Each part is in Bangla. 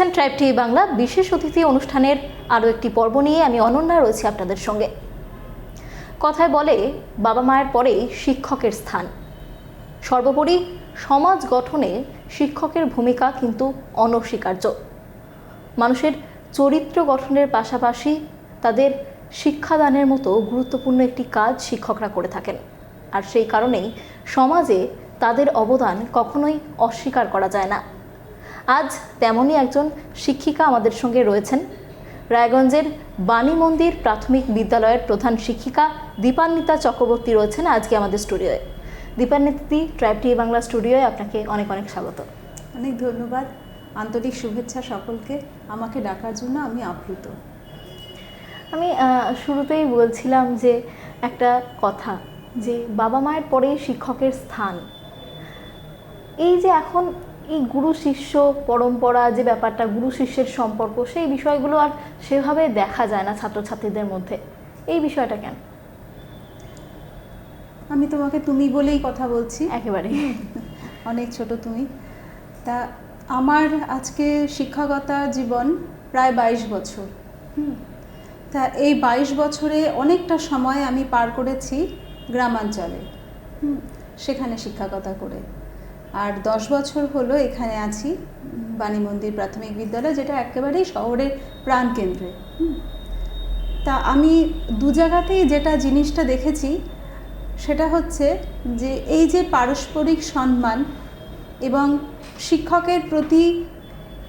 দেখছেন ট্রাইব টিভি বাংলা বিশেষ অতিথি অনুষ্ঠানের আরও একটি পর্ব নিয়ে আমি অনন্যা রয়েছি আপনাদের সঙ্গে। কথায় বলে, বাবা মায়ের পরেই শিক্ষকের স্থান। সর্বোপরি সমাজ গঠনে শিক্ষকের ভূমিকা কিন্তু অনস্বীকার্য। মানুষের চরিত্র গঠনের পাশাপাশি তাদের শিক্ষাদানের মতো গুরুত্বপূর্ণ একটি কাজ শিক্ষকরা করে থাকেন। আর সেই কারণেই সমাজে তাদের অবদান কখনোই অস্বীকার করা যায় না। আজ তেমনই একজন শিক্ষিকা আমাদের সঙ্গে রয়েছেন। রায়গঞ্জের বাণী মন্দির প্রাথমিক বিদ্যালয়ের প্রধান শিক্ষিকা দীপান্বিতা চক্রবর্তী রয়েছেন আজকে আমাদের স্টুডিওয়ে। দীপান্বিতি ট্রাইব টিভি বাংলা স্টুডিওয়ে আপনাকে অনেক অনেক স্বাগত। অনেক ধন্যবাদ। আন্তরিক শুভেচ্ছা সকলকে। আমাকে ডাকার জন্য আমি আপ্লুত। আমি শুরুতেই বলছিলাম যে একটা কথা যে বাবা মায়ের পরেই শিক্ষকের স্থান। এই যে এখন এই গুরু শিষ্য পরম্পরা যে ব্যাপারটা গুরু শিষ্যের সম্পর্ক সেই বিষয়গুলো আর সেভাবে দেখা যায় না ছাত্রছাত্রীদের মধ্যে। এই বিষয়টা কেন? আমি তোমাকে তুমি বলেই কথা বলছি। একেবারে অনেক ছোট তুমি। তা আমার আজকে শিক্ষকতা জীবন প্রায় বাইশ বছর। হুম। তা এই বাইশ বছরে অনেকটা সময় আমি পার করেছি গ্রামাঞ্চলে। হুম, সেখানে শিক্ষকতা করে। আর দশ বছর হলো এখানে আছি, বাণী মন্দির প্রাথমিক বিদ্যালয়, যেটা একেবারেই শহরের প্রাণকেন্দ্রে। তা আমি দু জায়গাতেই যেটা জিনিসটা দেখেছি, সেটা হচ্ছে যে এই যে পারস্পরিক সম্মান এবং শিক্ষকের প্রতি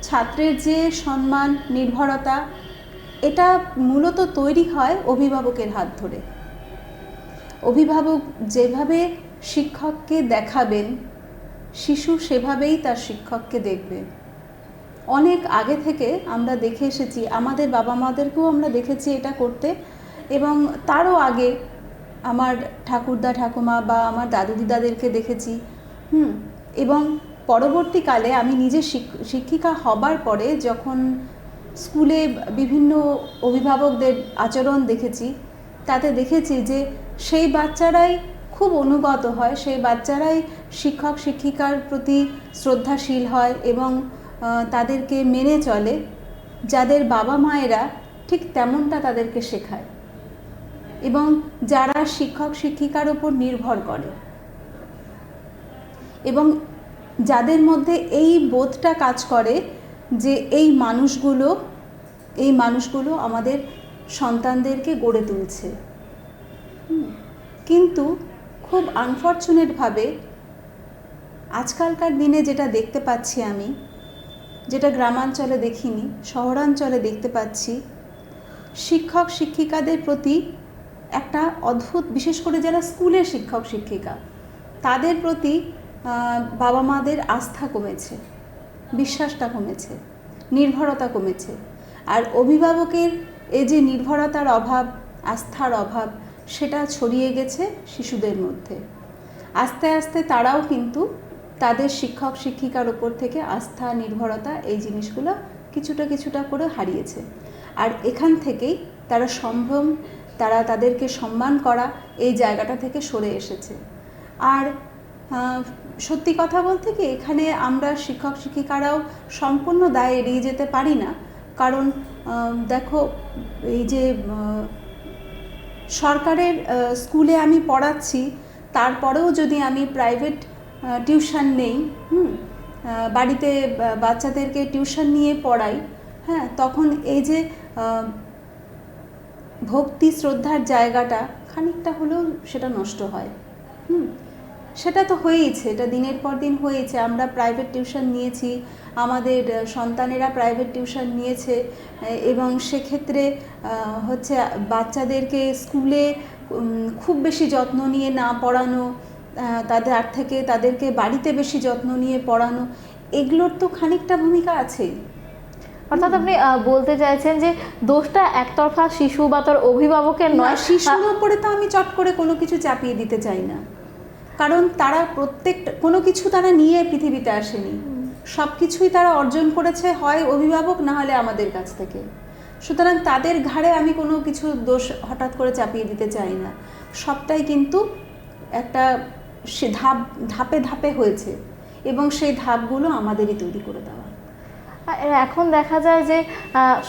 ছাত্রের যে সম্মান, নির্ভরতা, এটা মূলত তৈরি হয় অভিভাবকের হাত ধরে অভিভাবক যেভাবে শিক্ষককে দেখাবেন শিশু সেভাবেই তার শিক্ষককে দেখবে। অনেক আগে থেকে আমরা দেখে এসেছি, আমাদের বাবা মাদেরকেও আমরা দেখেছি এটা করতে এবং তারও আগে আমার ঠাকুরদা ঠাকুমা বা আমার দাদু দিদাদেরকে দেখেছি। হুম, এবং পরবর্তীকালে আমি নিজে শিক- শিক্ষিকা হবার পরে যখন স্কুলে বিভিন্ন অভিভাবকদের আচরণ দেখেছি, তাতে দেখেছি যে সেই বাচ্চারাই খুব অনুগত হয়। সেই বাচ্চারাই শিক্ষক, শিক্ষিকার প্রতি শ্রদ্ধাশীল হয় এবং তাদেরকে মেনে চলে। যাদের বাবা মায়েরা ঠিক তেমনটা তাদেরকে শেখায় এবং যারা শিক্ষক, শিক্ষিকার ওপর নির্ভর করে। এবং যাদের মধ্যে এই বোধটা কাজ করে যে এই মানুষগুলো এই মানুষগুলো আমাদের সন্তানদেরকে গড়ে তুলছে। কিন্তু খুব আনফর্চুনেটভাবে আজকালকার দিনে যেটা দেখতে পাচ্ছি আমি, যেটা গ্রামাঞ্চলে দেখিনি, শহরাঞ্চলে দেখতে পাচ্ছি, শিক্ষক শিক্ষিকাদের প্রতি একটা অদ্ভুত, বিশেষ করে যারা স্কুলের শিক্ষক শিক্ষিকা, তাদের প্রতি বাবা মাদের আস্থা কমেছে, বিশ্বাসটা কমেছে, নির্ভরতা কমেছে। আর অভিভাবকের এই যে নির্ভরতার অভাব, আস্থার অভাব সেটা ছড়িয়ে গেছে শিশুদের মধ্যে। আস্তে আস্তে তারাও কিন্তু তাদের শিক্ষক, শিক্ষিকার ওপর থেকে আস্থা, নির্ভরতা এই জিনিসগুলো কিছুটা কিছুটা করে হারিয়েছে। আর এখান থেকেই তারা সম্ভ্রম, তারা তাদেরকে সম্মান করা এই জায়গাটা থেকে সরে এসেছে। আর সত্যি কথা বলতে কি, এখানে আমরা শিক্ষক, শিক্ষিকারাও সম্পূর্ণ দায় এড়িয়ে যেতে পারি না। কারণ দেখো, এই যে সরকারের স্কুলে আমি পড়াচ্ছি, তারপরেও যদি আমি প্রাইভেট টিউশন নেই, হুম বাড়িতে বাচ্চাদেরকে টিউশন নিয়ে পড়াই হ্যাঁ তখন এই যে ভক্তি শ্রদ্ধার জায়গাটা খানিকটা হলেও সেটা নষ্ট হয়, হুম। সেটা তো হয়েইছে এটা দিনের পর দিন হয়েছে আমরা প্রাইভেট টিউশন নিয়েছি আমাদের সন্তানেরা প্রাইভেট টিউশন নিয়েছে এবং সেক্ষেত্রে হচ্ছে বাচ্চাদেরকে স্কুলে খুব বেশি যত্ন নিয়ে না পড়ানো তাদের আর থেকে তাদেরকে বাড়িতে বেশি যত্ন নিয়ে পড়ানো এগুলোর তো খানিকটা ভূমিকা আছেই অর্থাৎ আপনি বলতে চাইছেন যে দোষটা একতরফা শিশু বা তার অভিভাবকের নয় শিশুর ওপরে তো আমি চট করে কোনো কিছু চাপিয়ে দিতে চাই না। কারণ তারা প্রত্যেকটা কোনো কিছু তারা নিয়ে পৃথিবীতে আসেনি। সব কিছুই তারা অর্জন করেছে হয় অভিভাবক না হলে আমাদের কাছ থেকে। সুতরাং তাদের ঘাড়ে আমি কোনো কিছু দোষ হঠাৎ করে চাপিয়ে দিতে চাই না। সবটাই কিন্তু একটা সে ধাপ ধাপে ধাপে হয়েছে এবং সেই ধাপগুলো আমাদেরই তৈরি করে দেওয়া। এখন দেখা যায় যে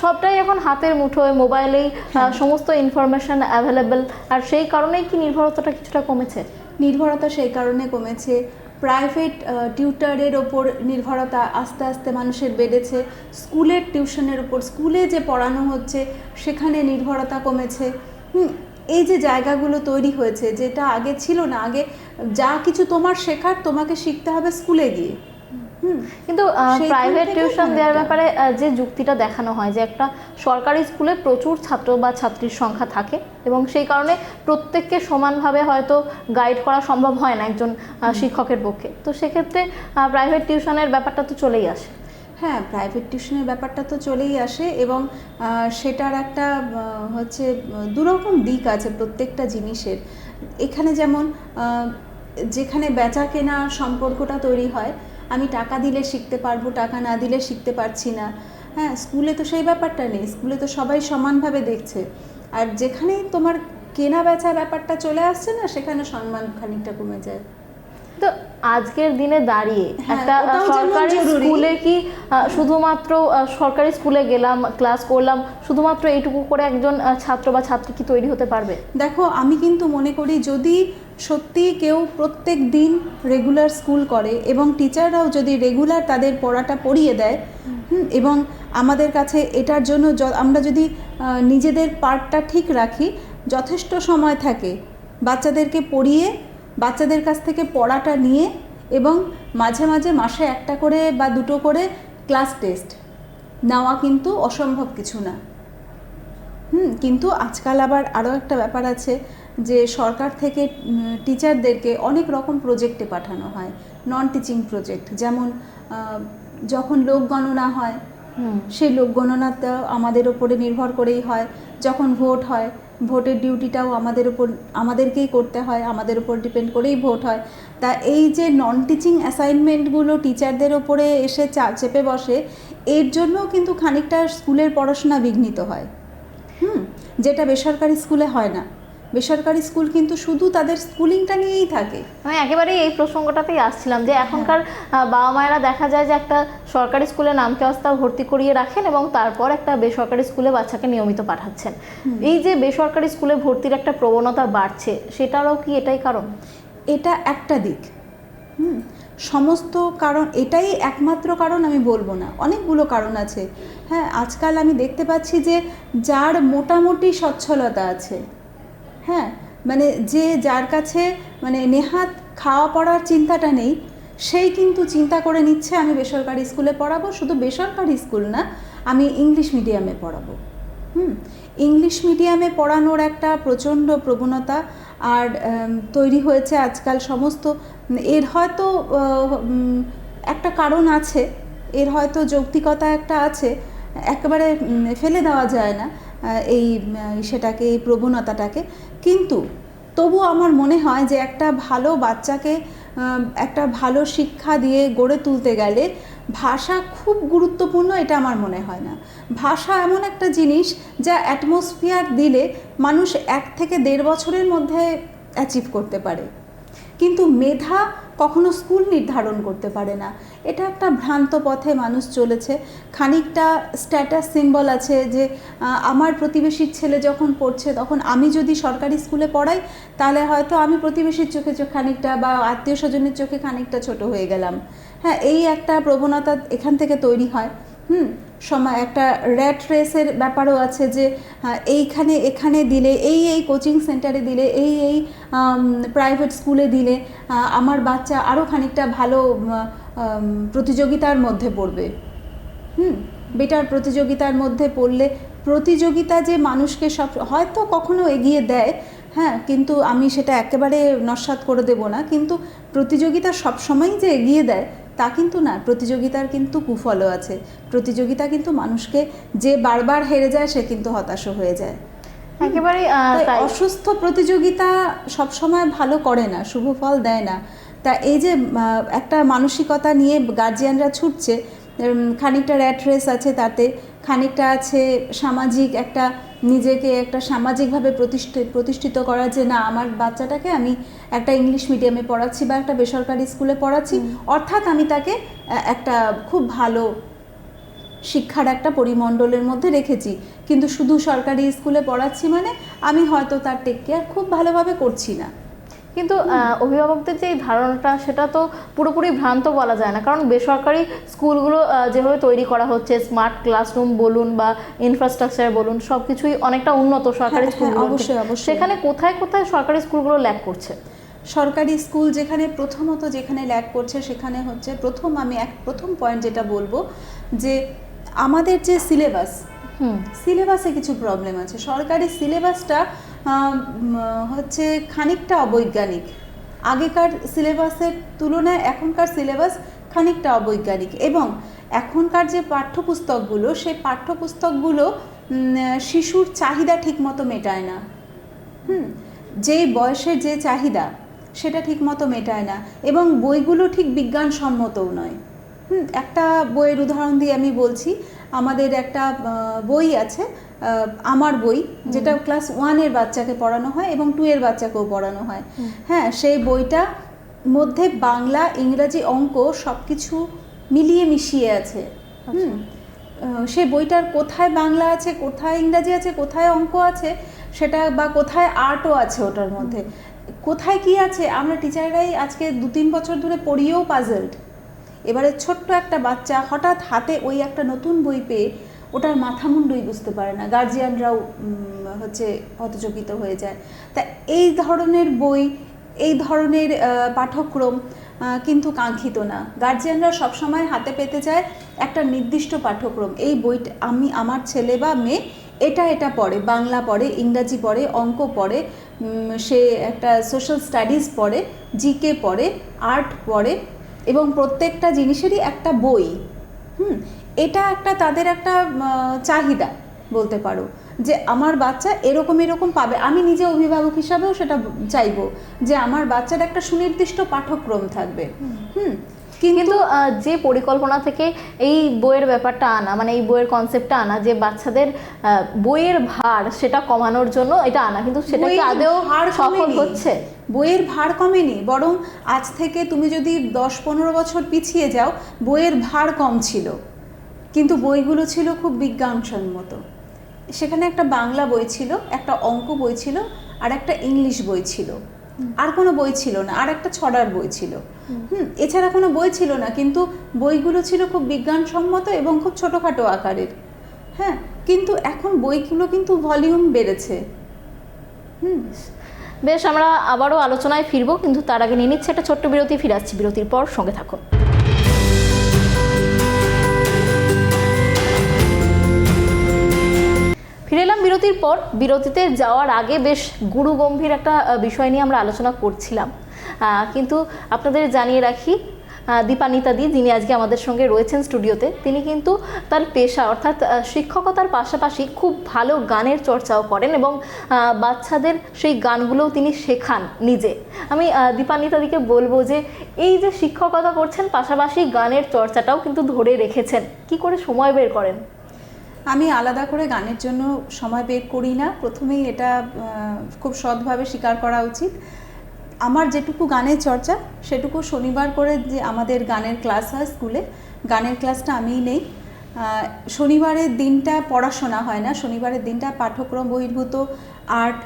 সবটাই এখন হাতের মুঠোয় মোবাইলেই সমস্ত ইনফরমেশন অ্যাভেলেবেল আর সেই কারণেই কি নির্ভরতাটা কিছুটা কমেছে? নির্ভরতা সেই কারণে কমেছে। প্রাইভেট টিউটারের ওপর নির্ভরতা আস্তে আস্তে মানুষের বেড়েছে। স্কুলের টিউশনের ওপর, স্কুলে যে পড়ানো হচ্ছে, সেখানে নির্ভরতা কমেছে। এই যে জায়গাগুলো তৈরি হয়েছে, যেটা আগে ছিল না, আগে যা কিছু তোমার শেখার তোমাকে শিখতে হবে স্কুলে গিয়ে। কিন্তু প্রাইভেট টিউশন দেওয়ার ব্যাপারে যে যুক্তিটা দেখানো হয় যে একটা সরকারি স্কুলে প্রচুর ছাত্র বা ছাত্রীর সংখ্যা থাকে এবং সেই কারণে প্রত্যেককে সমানভাবে হয়তো গাইড করা সম্ভব হয় না একজন শিক্ষকের পক্ষে। তো সেক্ষেত্রে প্রাইভেট টিউশনের ব্যাপারটা তো চলেই আসে। হ্যাঁ প্রাইভেট টিউশনের ব্যাপারটা তো চলেই আসে এবং সেটার একটা হচ্ছে দুরকম দিক আছে প্রত্যেকটা জিনিসের। এখানে যেমন যেখানে বেচা কেনা সম্পর্কটা তৈরি হয় আমি টাকা দিলে শিখতে পারব টাকা না দিলে শিখতে পারছি না। হ্যাঁ স্কুলে তো সেই ব্যাপারটা নেই। স্কুলে তো সবাই সমানভাবে দেখছে। আর যেখানেই তোমার কেনা বেচা ব্যাপারটা চলে আসছে না সেখানে সম্মান খানিকটা কমে যায়। তো আজকের দিনে দাঁড়িয়ে হ্যাঁ, একটা সরকারি স্কুলে কি শুধুমাত্র সরকারি স্কুলে গেলাম ক্লাস করলাম শুধুমাত্র এইটুকু করে একজন ছাত্র বা ছাত্রী কি তৈরি হতে পারবে? দেখো আমি কিন্তু মনে করি যদি সত্যি কেউ প্রত্যেক দিন রেগুলার স্কুল করে এবং টিচাররাও যদি রেগুলার তাদের পড়াটা পড়িয়ে দেয় এবং আমাদের কাছে এটার জন্য আমরা যদি নিজেদের পার্টটা ঠিক রাখি, যথেষ্ট সময় থাকে বাচ্চাদেরকে পড়িয়ে, বাচ্চাদের কাছ থেকে পড়াটা নিয়ে এবং মাঝে মাঝে মাসে একটা করে বা দুটো করে ক্লাস টেস্ট নেওয়া কিন্তু অসম্ভব কিছু না। হুম কিন্তু আজকাল আবার আরও একটা ব্যাপার আছে যে সরকার থেকে টিচারদেরকে অনেক রকম প্রজেক্টে পাঠানো হয় নন টিচিং প্রজেক্ট যেমন যখন লোক গণনা হয় সেই লোক গণনাটা আমাদের ওপরে নির্ভর করেই হয়। যখন ভোট হয় ভোটের ডিউটিটাও আমাদের উপর আমাদেরকেই করতে হয় আমাদের উপর ডিপেন্ড করেই ভোট হয়। তা এই যে নন টিচিং অ্যাসাইনমেন্টগুলো টিচারদের ওপরে এসে চা চেপে বসে এর জন্যও কিন্তু খানিকটা স্কুলের পড়াশোনা বিঘ্নিত হয়। যেটা বেসরকারি স্কুলে হয় না। বেসরকারি স্কুল কিন্তু শুধু তাদের স্কুলিংটা নিয়েই থাকে। আমি একেবারেই এই প্রসঙ্গটাতেই আসছিলাম যে এখনকার বাবা মায়েরা দেখা যায় যে একটা সরকারি স্কুলে নামকে আস্তা ভর্তি করিয়ে রাখেন এবং তারপর একটা বেসরকারি স্কুলে বাচ্চাকে নিয়মিত পাঠাচ্ছেন। এই যে বেসরকারি স্কুলে ভর্তির একটা প্রবণতা বাড়ছে সেটারও কি এটাই কারণ? এটা একটা দিক। হুম, সমস্ত কারণ, এটাই একমাত্র কারণ আমি বলব না। অনেকগুলো কারণ আছে। হ্যাঁ আজকাল আমি দেখতে পাচ্ছি যে যার মোটামুটি সচ্ছলতা আছে হ্যাঁ মানে যে যার কাছে মানে নেহাত খাওয়া পড়ার চিন্তাটা নেই, সেই কিন্তু চিন্তা করে নিচ্ছে, আমি বেসরকারি স্কুলে পড়াবো, শুধু বেসরকারি স্কুল না, আমি ইংলিশ মিডিয়ামে পড়াবো। হুম, ইংলিশ মিডিয়ামে পড়ানোর একটা প্রচণ্ড প্রবণতা আর তৈরি হয়েছে আজকাল সমস্ত, এর হয়তো একটা কারণ আছে, এর হয়তো যৌক্তিকতা একটা আছে, একেবারে ফেলে দেওয়া যায় না এই সেটাকে, এই প্রবণতাটাকে। কিন্তু তবু আমার মনে হয় যে একটা ভালো বাচ্চাকে একটা ভালো শিক্ষা দিয়ে গড়ে তুলতে গেলে ভাষা খুব গুরুত্বপূর্ণ, এটা আমার মনে হয় না। ভাষা এমন একটা জিনিস যা অ্যাটমসফিয়ার দিলে মানুষ এক থেকে দেড় বছরের মধ্যে অ্যাচিভ করতে পারে। কিন্তু মেধা কখনো স্কুল নির্ধারণ করতে পারে না। এটা একটা ভ্রান্ত পথে মানুষ চলেছে। খানিকটা স্ট্যাটাস সিম্বল আছে যে আমার প্রতিবেশীর ছেলে যখন পড়ছে তখন আমি যদি সরকারি স্কুলে পড়াই, তাহলে হয়তো আমি প্রতিবেশীর চোখে চোখে খানিকটা বা আত্মীয় স্বজনের চোখে খানিকটা ছোট হয়ে গেলাম। হ্যাঁ এই একটা প্রবণতা এখান থেকে তৈরি হয়। হুম সময় একটা র্যাট রেসের ব্যাপারও আছে যে এইখানে, এখানে দিলে, এই এই কোচিং সেন্টারে দিলে, এই এই প্রাইভেট স্কুলে দিলে আমার বাচ্চা আরও খানিকটা ভালো প্রতিযোগিতার মধ্যে পড়বে। হুম বেটার প্রতিযোগিতার মধ্যে পড়লে প্রতিযোগিতা যে মানুষকে সব, হয়তো কখনো এগিয়ে দেয় হ্যাঁ কিন্তু আমি সেটা একেবারে নস্বাত করে দেব না, কিন্তু প্রতিযোগিতা সবসময়ই যে এগিয়ে দেয় তা কিন্তু না প্রতিযোগিতার কিন্তু কুফলও আছে। প্রতিযোগিতা কিন্তু মানুষকে যে বারবার হেরে যায় সে কিন্তু হতাশ হয়ে যায়। তাই অসুস্থ প্রতিযোগিতা সবসময় ভালো করে না শুভ ফল দেয় না। তা এই যে একটা মানসিকতা নিয়ে গার্জিয়ানরা ছুটছে খানিকটা র্যাট রেস আছে তাতে খানিকটা আছে সামাজিক একটা নিজেকে একটা সামাজিকভাবে প্রতিষ্ঠিত প্রতিষ্ঠিত করা যে না আমার বাচ্চাটাকে আমি একটা ইংলিশ মিডিয়ামে পড়াচ্ছি বা একটা বেসরকারি স্কুলে পড়াচ্ছি অর্থাৎ আমি তাকে একটা খুব ভালো শিক্ষার একটা পরিমণ্ডলের মধ্যে রেখেছি। কিন্তু শুধু সরকারি স্কুলে পড়াচ্ছি মানে আমি হয়তো তার টেক কেয়ার খুব ভালোভাবে করছি না। কিন্তু অভিভাবকদের যে ধারণাটা সেটা তো পুরোপুরি ভ্রান্ত বলা যায় না। কারণ বেসরকারি স্কুলগুলো যেভাবে তৈরি করা হচ্ছে স্মার্ট ক্লাসরুম বলুন বা ইনফ্রাস্ট্রাকচার বলুন সব কিছুই অনেকটা উন্নত সরকারি হ্যাঁ, হ্যাঁ, অবশ্যই, অবশ্যই। সেখানে কোথায় কোথায় সরকারি স্কুলগুলো ল্যাক করছে? সরকারি স্কুল যেখানে প্রথমত যেখানে ল্যাক করছে সেখানে হচ্ছে প্রথম আমি এক প্রথম পয়েন্ট যেটা বলব যে আমাদের যে সিলেবাস হুম। সিলেবাসে কিছু প্রবলেম আছে। সরকারি সিলেবাসটা হচ্ছে খানিকটা অবৈজ্ঞানিক। আগেকার সিলেবাসের তুলনায় এখনকার সিলেবাস খানিকটা অবৈজ্ঞানিক এবং এখনকার যে পাঠ্যপুস্তকগুলো সেই পাঠ্যপুস্তকগুলো শিশুর চাহিদা ঠিকমতো মেটায় না। হুম? যেই বয়সের যে চাহিদা সেটা ঠিকমতো মেটায় না। এবং বইগুলো ঠিক বিজ্ঞানসম্মতও নয়। হুম একটা বইয়ের উদাহরণ দিয়ে আমি বলছি। আমাদের একটা বই আছে আমার বই যেটা ক্লাস ওয়ানের বাচ্চাকে পড়ানো হয় এবং টু এর বাচ্চাকেও পড়ানো হয়। হ্যাঁ সেই বইটা মধ্যে বাংলা ইংরাজি অঙ্ক সব কিছু মিলিয়ে মিশিয়ে আছে। হুম আহ, সে বইটার কোথায় বাংলা আছে কোথায় ইংরাজি আছে কোথায় অঙ্ক আছে সেটা বা কোথায় আর্টও আছে ওটার মধ্যে। কোথায় কি আছে? আমরা টিচাররাই আজকে দু তিন বছর ধরে পড়িয়েও পাজলড এবারে ছোট্ট একটা বাচ্চা হঠাৎ হাতে ওই একটা নতুন বই পেয়ে ওটার মাথা মুন্ডুই বুঝতে পারে না। গার্জিয়ানরাও হচ্ছে হতচকিত হয়ে যায়। তা এই ধরনের বই, এই ধরনের পাঠ্যক্রম কিন্তু কাঙ্ক্ষিত না। গার্জিয়ানরা সবসময় হাতে পেতে চায় একটা নির্দিষ্ট পাঠ্যক্রম। এই বইটা আমি, আমার ছেলে বা মেয়ে এটা এটা পড়ে বাংলা পড়ে ইংরাজি পড়ে অঙ্ক পড়ে সে একটা সোশ্যাল স্টাডিজ পড়ে জিকে পড়ে আর্ট পড়ে এবং প্রত্যেকটা জিনিসেরই একটা বই। হুম এটা একটা তাদের একটা চাহিদা বলতে পারো যে আমার বাচ্চা এরকম এরকম পাবে। আমি নিজে অভিভাবক হিসাবেও সেটা চাইব যে আমার বাচ্চার একটা সুনির্দিষ্ট পাঠ্যক্রম থাকবে। হুম কিন্তু কিন্তু যে পরিকল্পনা থেকে এই বইয়ের ব্যাপারটা আনা মানে এই বইয়ের কনসেপ্টটা আনা যে বাচ্চাদের বইয়ের ভার সেটা কমানোর জন্য এটা আনা কিন্তু সেটা কি আদেও সফল হচ্ছে? বইয়ের ভার কমেনি বরং আজ থেকে তুমি যদি দশ পনেরো বছর পিছিয়ে যাও বইয়ের ভার কম ছিল। কিন্তু বইগুলো ছিল খুব বিজ্ঞানসম্মত। সেখানে একটা বাংলা বই ছিল একটা অঙ্ক বই ছিল আর একটা ইংলিশ বই ছিল। আর কোনো বই ছিল না, আর একটা ছড়ার বই ছিল। হুম, এছাড়া কোনো বই ছিল না, কিন্তু বইগুলো ছিল খুব বিজ্ঞানসম্মত এবং খুব ছোটোখাটো আকারের। হ্যাঁ কিন্তু এখন বইগুলো কিন্তু ভলিউম বেড়েছে। হুম। বেশ, আমরা আবারও আলোচনায় ফিরবো, কিন্তু তার আগে নিয়ে নিচ্ছে একটা ছোট্ট বিরতি, ফিরে আসছি বিরতির পর, সঙ্গে থাকুন। এলাম বিরতির পর বিরতিতে যাওয়ার আগে বেশ গুরু গম্ভীর একটা বিষয় নিয়ে আমরা আলোচনা করছিলাম। কিন্তু আপনাদের জানিয়ে রাখি দীপানিতা দি যিনি আজকে আমাদের সঙ্গে রয়েছেন স্টুডিওতে তিনি কিন্তু তার পেশা অর্থাৎ শিক্ষকতার পাশাপাশি খুব ভালো গানের চর্চাও করেন এবং বাচ্চাদের সেই গানগুলোও তিনি শেখান নিজে। আমি আহ, দীপানিতা দিকে বলব যে এই যে শিক্ষকতা করছেন পাশাপাশি গানের চর্চাটাও কিন্তু ধরে রেখেছেন। কি করে সময় বের করেন? আমি আলাদা করে গানের জন্য সময় বের করি না। প্রথমেই এটা খুব সৎভাবে স্বীকার করা উচিত। আমার যেটুকু গানের চর্চা, সেটুকু শনিবার করে যে আমাদের গানের ক্লাস হয় স্কুলে, গানের ক্লাসটা আমিই নেই। শনিবারের দিনটা পড়াশোনা হয় না। শনিবারের দিনটা পাঠ্যক্রম বহির্ভূত, আর্ট,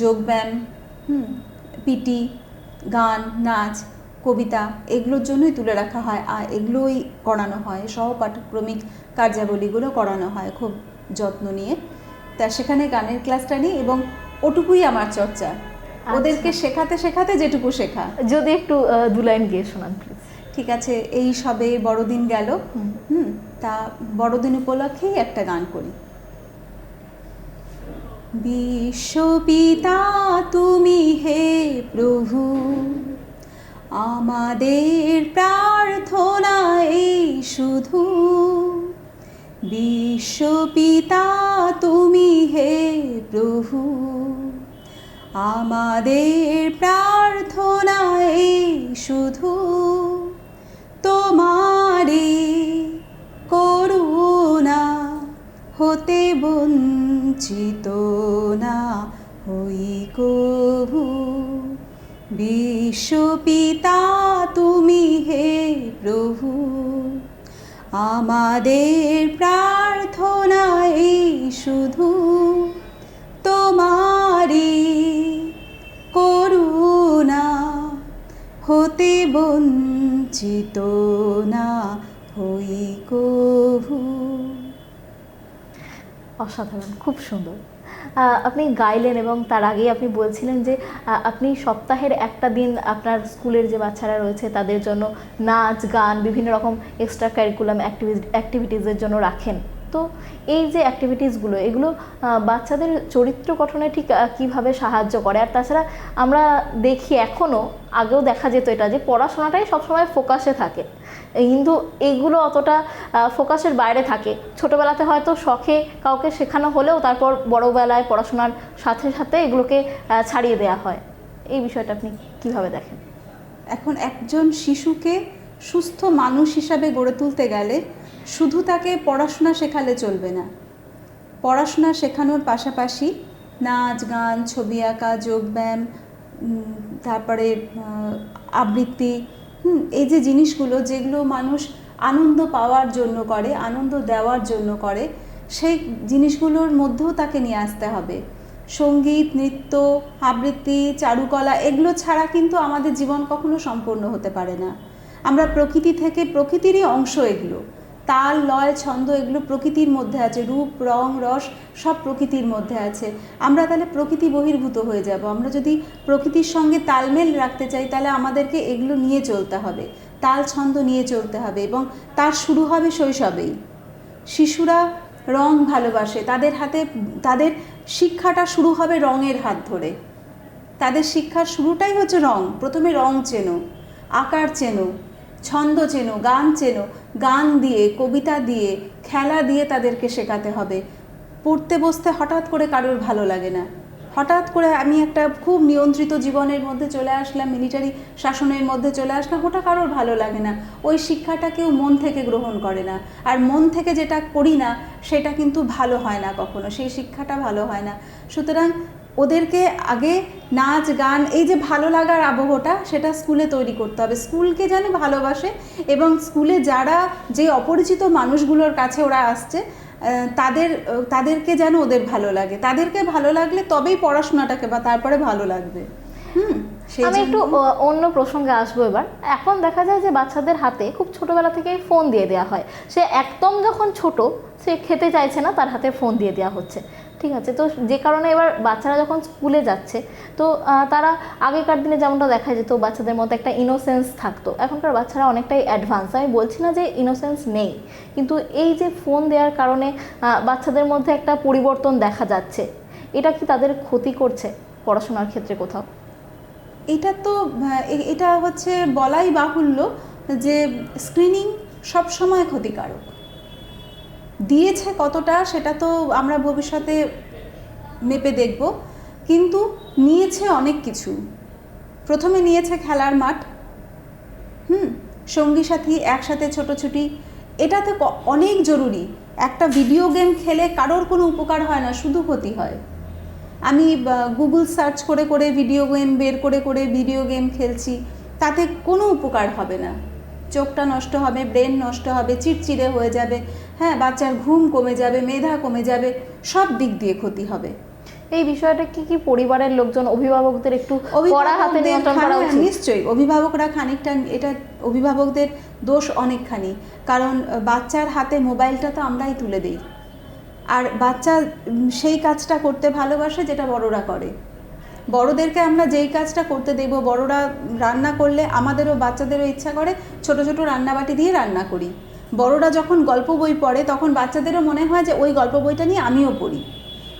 যোগব্যায়াম পিটি, গান, নাচ কবিতা এগুলোর জন্যই তুলে রাখা হয় আর এগুলোই করানো হয়। সহ পাঠ্যক্রমিক কার্যাবলীগুলো করানো হয় খুব যত্ন নিয়ে। তা সেখানে গানের ক্লাসটা নিই এবং ওটুকুই আমার চর্চা। ওদেরকে শেখাতে শেখাতে যেটুকু শেখা। যদি একটু দু লাইন গিয়ে শোনান প্লিজ ঠিক আছে এই সবে বড়দিন গেল। হুম। হুম তা বড়দিন উপলক্ষেই একটা গান করি। বিশ্বপিতা তুমি হে প্রভু। আমাদের প্রার্থনা এই শুধু। বিশ্বপিতা, তুমি হে প্রভু। আমাদের প্রার্থনা এই শুধু। তোমারে করুণা হতে বঞ্চিত না হই কভু। বিশ্বপিতা তুমি হে প্রভু। আমাদের প্রার্থনা এই শুধু তোমারই করুণা, হতে বঞ্চিত না হই কভু। অসাধারণ, খুব সুন্দর। আপনি গাইলেন এবং তার আগেই আপনি বলছিলেন যে আপনি সপ্তাহের একটা দিন আপনার স্কুলের যে বাচ্চারা রয়েছে তাদের জন্য নাচ, গান, বিভিন্ন রকম এক্সট্রা কারিকুলাম অ্যাক্টিভিটিসের জন্য রাখেন। তো এই যে অ্যাক্টিভিটিসগুলো এগুলো বাচ্চাদের চরিত্র গঠনে ঠিক কীভাবে সাহায্য করে? আর তাছাড়া আমরা দেখি এখনও আগেও দেখা যেত এটা যে পড়াশোনাটাই সবসময় ফোকাসে থাকে। কিন্তু এইগুলো অতটা ফোকাসের বাইরে থাকে। ছোটোবেলাতে হয়তো শখে কাউকে শেখানো হলেও তারপর বড়োবেলায় পড়াশোনার সাথে সাথে এগুলোকে ছাড়িয়ে দেওয়া হয়। এই বিষয়টা আপনি কীভাবে দেখেন? এখন একজন শিশুকে সুস্থ মানুষ হিসাবে গড়ে তুলতে গেলে শুধু তাকে পড়াশোনা শেখালে চলবে না। পড়াশোনা শেখানোর পাশাপাশি নাচ, গান, ছবি আঁকা, যোগব্যায়াম তারপরে আবৃত্তি হুম, এই যে জিনিসগুলো যেগুলো মানুষ আনন্দ পাওয়ার জন্য করে আনন্দ দেওয়ার জন্য করে সেই জিনিসগুলোর মধ্যেও তাকে নিয়ে আসতে হবে। সংগীত নৃত্য আবৃত্তি চারুকলা এগুলো ছাড়া কিন্তু আমাদের জীবন কখনো সম্পূর্ণ হতে পারে না। আমরা প্রকৃতি থেকে প্রকৃতিরই অংশ এগুলো। তাল, লয়, ছন্দ এগুলো প্রকৃতির মধ্যে আছে। রূপ, রং, রস সব প্রকৃতির মধ্যে আছে। আমরা তাহলে প্রকৃতি বহির্ভূত হয়ে যাব। আমরা যদি প্রকৃতির সঙ্গে তালমেল রাখতে চাই, তাহলে আমাদেরকে এগুলো নিয়ে চলতে হবে। তাল, ছন্দ নিয়ে চলতে হবে এবং তার শুরু হবে শৈশবেই। শিশুরা রং ভালোবাসে। তাদের হাতে, তাদের শিক্ষাটা শুরু হবে রঙের হাত ধরে। তাদের শিক্ষার শুরুটাই হচ্ছে রং। প্রথমে রং চেনো, আকার চেনো, ছন্দ চেনো, গান চেনো। গান দিয়ে, কবিতা দিয়ে, খেলা দিয়ে তাদেরকে শেখাতে হবে। পড়তে বসতে হঠাৎ করে কারোর ভালো লাগে না। হঠাৎ করে আমি একটা খুব নিয়ন্ত্রিত জীবনের মধ্যে চলে আসলাম মিলিটারি শাসনের মধ্যে চলে আসলাম, ওটা কারোর ভালো লাগে না। ওই শিক্ষাটা কেউ মন থেকে গ্রহণ করে না। আর মন থেকে যেটা করি না, সেটা কিন্তু ভালো হয় না কখনো। সেই শিক্ষাটা ভালো হয় না। সুতরাং ওদেরকে আগে নাচ গান এই যে ভালো লাগার আবহটা সেটা স্কুলে তৈরি করতে হবে। স্কুলকে যেন ভালোবাসে এবং স্কুলে যারা যে অপরিচিত মানুষগুলোর কাছে ওরা আসছে তাদের তাদেরকে যেন ওদের ভালো লাগে। তাদেরকে ভালো লাগলে তবেই পড়াশোনাটাকে বা তারপরে ভালো লাগবে। হুম আমি একটু অন্য প্রসঙ্গে আসব এবার। এখন দেখা যায় যে বাচ্চাদের হাতে খুব ছোটবেলা থেকেই ফোন দিয়ে দেওয়া হয়। সে একদম যখন ছোট সে খেতে চাইছে না তার হাতে ফোন দিয়ে দেওয়া হচ্ছে। ঠিক আছে, তো যে কারণে এবার বাচ্চারা যখন স্কুলে যাচ্ছে, তো তারা আগেকার দিনে যেমনটা দেখা যেত বাচ্চাদের মধ্যে একটা ইনোসেন্স থাকতো। এখনকার বাচ্চারা অনেকটাই অ্যাডভান্স আমি বলছি না যে ইনোসেন্স নেই, কিন্তু এই যে ফোন দেওয়ার কারণে বাচ্চাদের মধ্যে একটা পরিবর্তন দেখা যাচ্ছে। এটা কি তাদের ক্ষতি করছে পড়াশোনার ক্ষেত্রে কোথাও? এটা তো এটা হচ্ছে বলাই বাহুল্য যে স্ক্রিনিং সবসময় ক্ষতিকারক। দিয়েছে কতটা সেটা তো আমরা ভবিষ্যতে মেপে দেখব। কিন্তু নিয়েছে অনেক কিছু। প্রথমে নিয়েছে খেলার মাঠ। হুম, সঙ্গী সাথী একসাথে ছোটোছুটি। এটা তো অনেক জরুরি। একটা ভিডিও গেম খেলে কারোর কোনো উপকার হয় না, শুধু ক্ষতি হয়। আমি গুগল সার্চ করে করে ভিডিও গেম বের করে করে ভিডিও গেম খেলছি। তাতে কোনো উপকার হবে না। চোখটা নষ্ট হবে, ব্রেন নষ্ট হবে, চিড়চিড়ে হয়ে যাবে। হ্যাঁ বাচ্চার ঘুম কমে যাবে মেধা কমে যাবে সব দিক দিয়ে ক্ষতি হবে। এই বিষয়টা কি কি পরিবারের লোকজন অভিভাবকদের একটু কড়া হাতে নিয়ন্ত্রণ করা উচিত? নিশ্চয়ই অভিভাবকরা খানিকটা এটা অভিভাবকদের দোষ অনেকখানি। কারণ বাচ্চার হাতে মোবাইলটা তো আমরাই তুলে দিই। আর বাচ্চা সেই কাজটা করতে ভালোবাসে যেটা বড়রা করে। বড়দেরকে আমরা যেই কাজটা করতে দেব বড়রা রান্না করলে আমাদেরও বাচ্চাদেরও ইচ্ছা করে ছোট ছোট রান্নাবাটি দিয়ে রান্না করি। বড়রা যখন গল্প বই পড়ে, তখন বাচ্চাদেরও মনে হয় যে ওই গল্প বইটা নিয়ে আমিও পড়ি।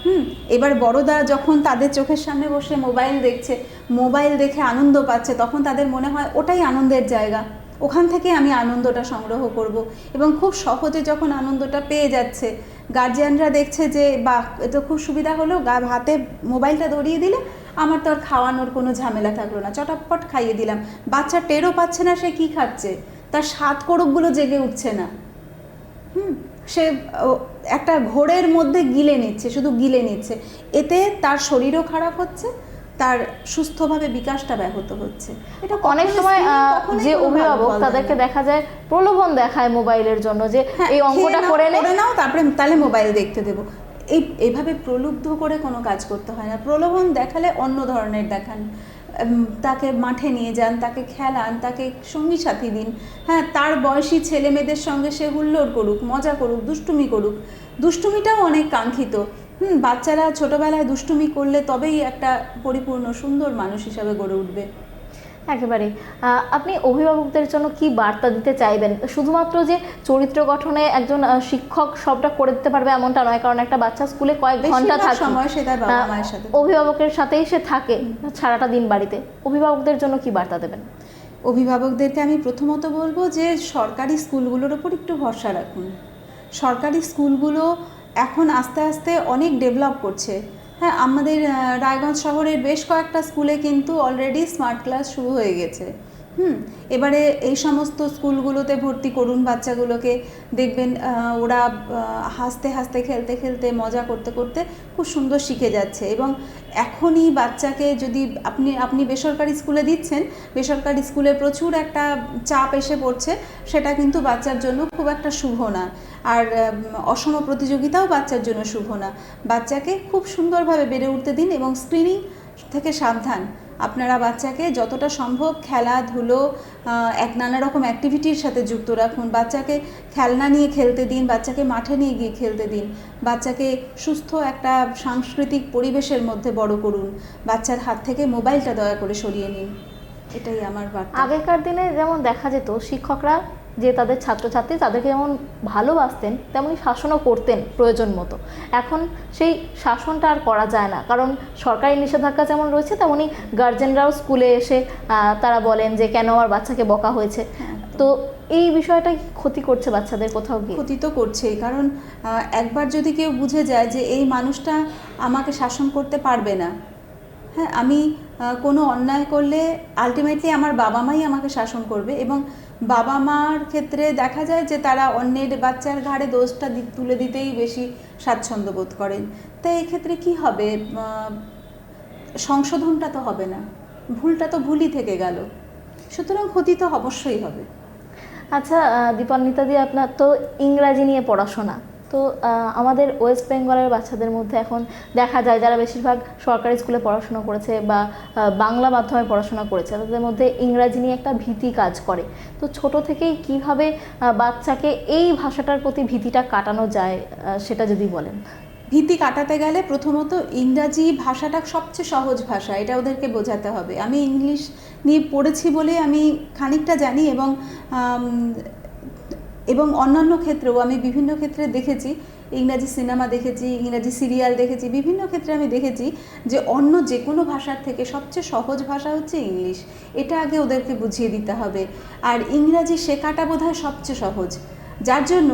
হুম? এবার বড়দা যখন তাদের চোখের সামনে বসে মোবাইল দেখছে, মোবাইল দেখে আনন্দ পাচ্ছে, তখন তাদের মনে হয় ওটাই আনন্দের জায়গা। ওখান থেকে আমি আনন্দটা সংগ্রহ করব। এবং খুব সহজে যখন আনন্দটা পেয়ে যাচ্ছে গার্জিয়ানরা দেখছে যে, বাহ এ তো খুব সুবিধা হলো, গা, হাতে মোবাইলটা ধরিয়ে দিলে, আমার তো আর খাওয়ানোর কোনো ঝামেলা থাকল না। চটাপট খাইয়ে দিলাম। বাচ্চা টেরও পাচ্ছে না সে কী খাচ্ছে। তার স্বাদ কোরকগুলো জেগে উঠছে না। হুম সে একটা ঘোরের মধ্যে গিলে নিচ্ছে শুধু গিলে নিচ্ছে। এতে তার শরীরও খারাপ হচ্ছে তার সুস্থভাবে বিকাশটা ব্যাহত হচ্ছে। এটা অনেক সময় যে অভিভাবক তাদেরকে দেখা যায় প্রলোভন দেখায় মোবাইলের জন্য যে হ্যাঁ, এই অঙ্কটা করে নাও তারপরে তাহলে মোবাইল দেখতে দেবো। এই এভাবে প্রলুব্ধ করে কোনো কাজ করতে হয় না। প্রলোভন দেখালে অন্য ধরনের দেখান। তাকে মাঠে নিয়ে যান, তাকে খেলান, তাকে সঙ্গী সাথী দিন। হ্যাঁ তার বয়সী ছেলে মেয়েদের সঙ্গে সে হুল্লোড় করুক, মজা করুক, দুষ্টুমি করুক। দুষ্টুমিটাও অনেক কাঙ্ক্ষিত। হুম, বাচ্চারা ছোটবেলায় দুষ্টুমি করলে তবেই একটা পরিপূর্ণ সুন্দর মানুষ হিসাবে গড়ে উঠবে। একেবারে আপনি অভিভাবকদের জন্য কি বার্তা দিতে চাইবেন? শুধুমাত্র যে চরিত্র গঠনে একজন শিক্ষক সবটা করে দিতে পারবে এমনটা নয় কারণ একটা বাচ্চা স্কুলে কয়েক ঘণ্টা থাকে সময় সে তার বাবা মায়ের সাথে। অভিভাবকের সাথেই সে থাকে সারাটা দিন বাড়িতে। অভিভাবকদের জন্য কি বার্তা দেবেন? অভিভাবকদেরকে আমি প্রথমত বলব যে সরকারি স্কুলগুলোর ওপর একটু ভরসা রাখুন। সরকারি স্কুলগুলো এখন আস্তে আস্তে অনেক ডেভেলপ করছে। হ্যাঁ আমাদের রায়গঞ্জ শহরের বেশ কয়েকটা স্কুলে কিন্তু অলরেডি স্মার্ট ক্লাস শুরু হয়ে গেছে। হুম, এবারে এই সমস্ত স্কুলগুলোতে ভর্তি করুন বাচ্চাগুলোকে। দেখবেন ওরা হাসতে হাসতে, খেলতে খেলতে, মজা করতে করতে খুব সুন্দর শিখে যাচ্ছে। এবং এখনই বাচ্চাকে যদি আপনি আপনি বেসরকারি স্কুলে দিচ্ছেন, বেসরকারি স্কুলে প্রচুর একটা চাপ এসে পড়ছে, সেটা কিন্তু বাচ্চার জন্য খুব একটা শুভ না। আর অসম প্রতিযোগিতাও বাচ্চার জন্য শুভ না। বাচ্চাকে খুব সুন্দরভাবে বেড়ে উঠতে দিন এবং স্ক্রিনিং থেকে সাবধান। আপনারা বাচ্চাকে যতটা সম্ভব খেলাধুলো এক নানা রকম অ্যাক্টিভিটির সাথে যুক্ত রাখুন। বাচ্চাকে খেলনা নিয়ে খেলতে দিন, বাচ্চাকে মাঠে নিয়ে গিয়ে খেলতে দিন। বাচ্চাকে সুস্থ একটা সাংস্কৃতিক পরিবেশের মধ্যে বড় করুন। বাচ্চার হাত থেকে মোবাইলটা দয়া করে সরিয়ে নিন। এটাই আমার আগেকার দিনে যেমন দেখা যেত, শিক্ষকরা যে তাদের ছাত্রছাত্রী তাদেরকে যেমন ভালোবাসতেন তেমনি শাসনও করতেন প্রয়োজন মতো। এখন সেই শাসনটা আর করা যায় না। কারণ সরকারি নিষেধাজ্ঞা যেমন রয়েছে তেমনি গার্জেনরাও স্কুলে এসে তারা বলেন যে কেন আমার বাচ্চাকে বকা হয়েছে। তো এই বিষয়টা কি ক্ষতি করছে বাচ্চাদের কোথাও গিয়ে? ক্ষতি তো করছেই। কারণ একবার যদি কেউ বুঝে যায় যে এই মানুষটা আমাকে শাসন করতে পারবে না হ্যাঁ আমি কোনো অন্যায় করলে আলটিমেটলি আমার বাবা মাই আমাকে শাসন করবে এবং বাবা মার ক্ষেত্রে দেখা যায় যে তারা অন্যের বাচ্চার ঘাড়ে দোষটা তুলে দিতেই বেশি স্বাচ্ছন্দ্য বোধ করেন। তাই এক্ষেত্রে কি হবে? সংশোধনটা তো হবে না। ভুলটা তো ভুলই থেকে গেল। সুতরাং ক্ষতি তো অবশ্যই হবে। আচ্ছা দীপান্বিতা দি, আপনার তো ইংরাজি নিয়ে পড়াশোনা। তো আমাদের ওয়েস্ট বেঙ্গলের বাচ্চাদের মধ্যে এখন দেখা যায় যারা বেশিরভাগ সরকারি স্কুলে পড়াশোনা করেছে বা বাংলা মাধ্যমে পড়াশোনা করেছে, তাদের মধ্যে ইংরাজি নিয়ে একটা ভীতি কাজ করে। তো ছোট থেকেই কীভাবে বাচ্চাকে এই ভাষাটার প্রতি ভীতিটা কাটানো যায় সেটা যদি বলেন। ভীতি কাটাতে গেলে প্রথমত ইংরাজি ভাষাটা সবচেয়ে সহজ ভাষা, এটা ওদেরকে বোঝাতে হবে। আমি ইংলিশ নিয়ে পড়েছি বলে আমি খানিকটা জানি এবং এবং অন্যান্য ক্ষেত্রেও আমি বিভিন্ন ক্ষেত্রে দেখেছি, ইংরাজি সিনেমা দেখেছি, ইংরাজি সিরিয়াল দেখেছি, বিভিন্ন ক্ষেত্রে আমি দেখেছি যে অন্য যে কোনো ভাষার থেকে সবচেয়ে সহজ ভাষা হচ্ছে ইংলিশ। এটা আগে ওদেরকে বুঝিয়ে দিতে হবে। আর ইংরাজি শেখাটা বোধহয় সবচেয়ে সহজ। যার জন্য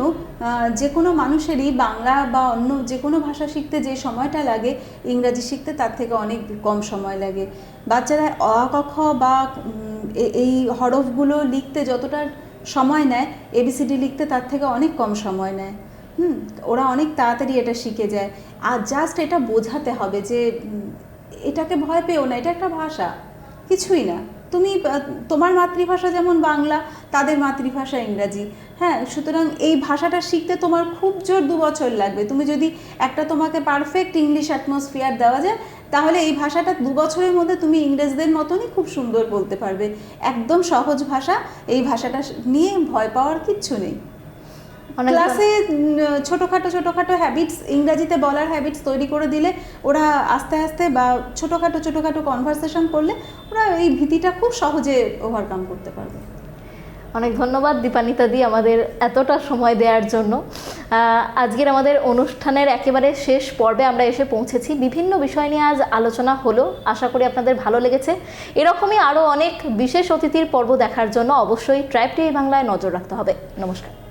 যে কোনো মানুষেরই বাংলা বা অন্য যে কোনো ভাষা শিখতে যে সময়টা লাগে, ইংরাজি শিখতে তার থেকে অনেক কম সময় লাগে। বাচ্চারা অ আ ক, খ বা এই হরফগুলো লিখতে যতটা সময় নেয় এবিসিডি লিখতে তার থেকে অনেক কম সময় নেয়। হুম, ওরা অনেক তাড়াতাড়ি এটা শিখে যায়। আর জাস্ট এটা বোঝাতে হবে যে এটাকে ভয় পেও না, এটা একটা ভাষা, কিছুই না। তুমি তোমার মাতৃভাষা যেমন বাংলা, তাদের মাতৃভাষা ইংরাজি। হ্যাঁ সুতরাং এই ভাষাটা শিখতে তোমার খুব জোর দু বছর লাগবে। তুমি যদি একটা তোমাকে পারফেক্ট ইংলিশ অ্যাটমসফিয়ার দেওয়া যায়, তাহলে এই ভাষাটা দু বছরের মধ্যে তুমি ইংরেজদের মতনই খুব সুন্দর বলতে পারবে। একদম সহজ ভাষা, এই ভাষাটা নিয়ে ভয় পাওয়ার কিচ্ছু নেই। ক্লাসে ছোটোখাটো ছোটোখাটো হ্যাবিটস ইংরাজিতে বলার হ্যাবিটস তৈরি করে দিলে ওরা আস্তে আস্তে বা ছোটোখাটো ছোটোখাটো কনভারসেশন করলে ওরা এই ভীতিটা খুব সহজে ওভারকাম করতে পারবে। অনেক ধন্যবাদ দীপানিতা দি আমাদের এতটা সময় দেওয়ার জন্য। আজকের আমাদের অনুষ্ঠানের একেবারে শেষ পর্বে আমরা এসে পৌঁছেছি। বিভিন্ন বিষয় নিয়ে আজ আলোচনা হলো। আশা করি আপনাদের ভালো লেগেছে। এরকমই আরও অনেক বিশেষ অতিথির পর্ব দেখার জন্য অবশ্যই ট্রাইব টিভি বাংলায় নজর রাখতে হবে। নমস্কার।